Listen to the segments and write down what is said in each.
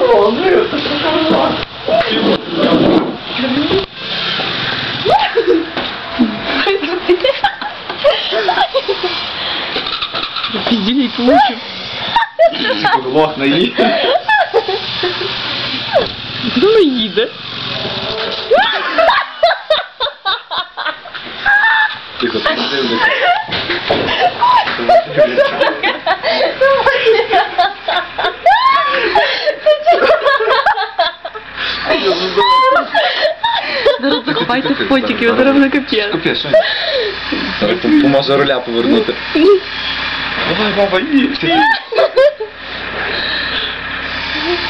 О, ну это шоколад. Пиздилить лучше. Лох на її. Ну їде. Тихо, ти не Зараз закопайте в потіки, ви зараз буде капець. Капець, що? Давай пом- поможе руля повернути. Давай, баба, їдь.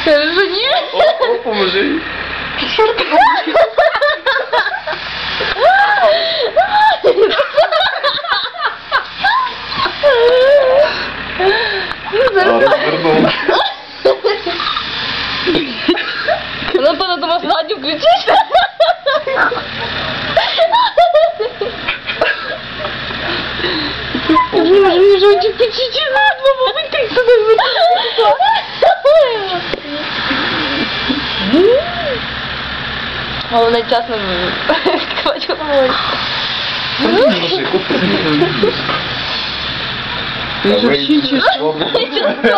Скажи ні. О, о, поможи їй. А, розвернув. Ну, то надо вас задню включити. Боже, мені жовті печі надо, мабуть, ти сюди Головне чесно відкривати головою. Поможи, купи. Ти ж вчиш. Ти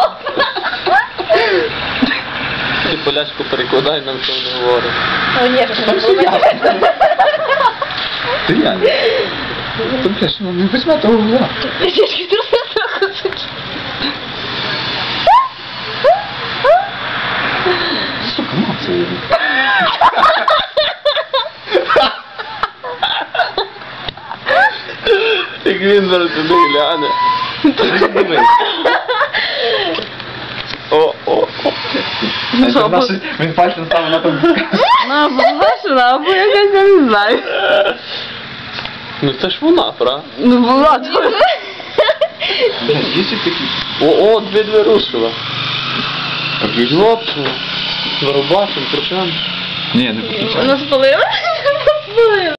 полячку перекладай, нам що не говорить. О, ні, це не було. Ти я. Та бля, що не візьме того руля. Тільки трохи сучі. Сука, на це її. Як він зараз туди гляне. О, Ну, що, Це наше- Він пальцем став на тому. На, бачила, або якась я не знаю. Ну це ж вона, правда? Ну, була то. Бля, є ще такі. О, о, дві-дві рушила. Так, ви ж- Йопну. Ні, не виключай. Вона спалила? Спалила.